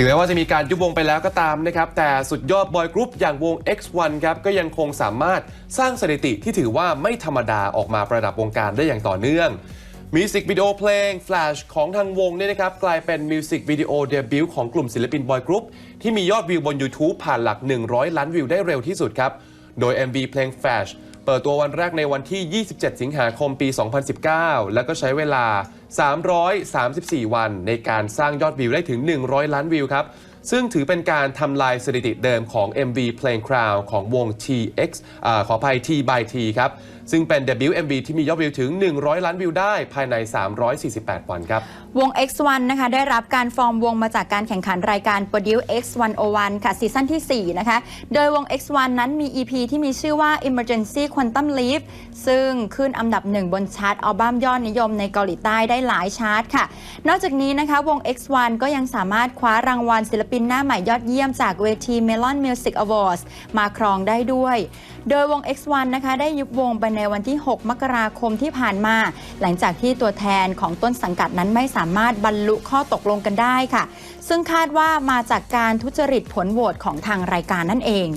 ถึงแม้ว่าจะมีการยุบวงไปแล้วก็ตามนะครับ แต่สุดยอดบอยกรุ๊ปอย่างวง X1 ครับ ก็ยังคงสามารถสร้างสถิติที่ถือว่าไม่ธรรมดาออกมาประดับวงการได้อย่างต่อเนื่องมิวสิกวิดีโอเพลง Flash ของทางวงเนี่ยนะครับกลายเป็นมิวสิกวิดีโอเดบิวต์ของกลุ่มศิลปินบอยกรุ๊ปที่มียอดวิวบน YouTube ผ่านหลัก 100 ล้านวิวได้เร็วที่สุดครับ โดย MV เพลง Flash เปิดตัววันแรกในวันที่ 27 สิงหาคมปี 2019 แล้วก็ใช้เวลา 334 วันในการสร้างยอดวิวได้ถึง 100 ล้านวิวครับ ซึ่งถือเป็นการทำลายสถิติเดิมของ MV เพลง Crown ของวง TX อขออภัย T by T ครับ ซึ่งเป็นเดบิวต์ MV ที่มียอดวิวถึง 100 ล้านวิวได้ภายใน 348 วันครับ วง X1 นะคะ ได้รับการฟอร์มวงมาจากการแข่งขันรายการ Produce X101 ค่ะซีซั่นที่ 4 นะคะ โดยวง X1 นั้นมี EP ที่มีชื่อว่า Emergency Quantum Leap ซึ่งขึ้นอันดับหนึ่งบนชาร์ตอัลบั้มยอดนิยมในเกาหลีใต้ได้หลายชาร์ตค่ะ นอกจากนี้นะคะวง X1 ก็ยังสามารถคว้ารางวัลศิลปินหน้าใหม่ยอดเยี่ยมจากเวที Melon Music Awards มาครองได้ด้วย โดยวง X1 นะคะได้ยุบวงไปในวันที่ 6 มกราคมที่ผ่านมา หลังจากที่ตัวแทนของต้นสังกัดนั้นไม่สามารถบรรลุข้อตกลงกันได้ค่ะ ซึ่งคาดว่ามาจากการทุจริตผลโหวตของทางรายการนั่นเอง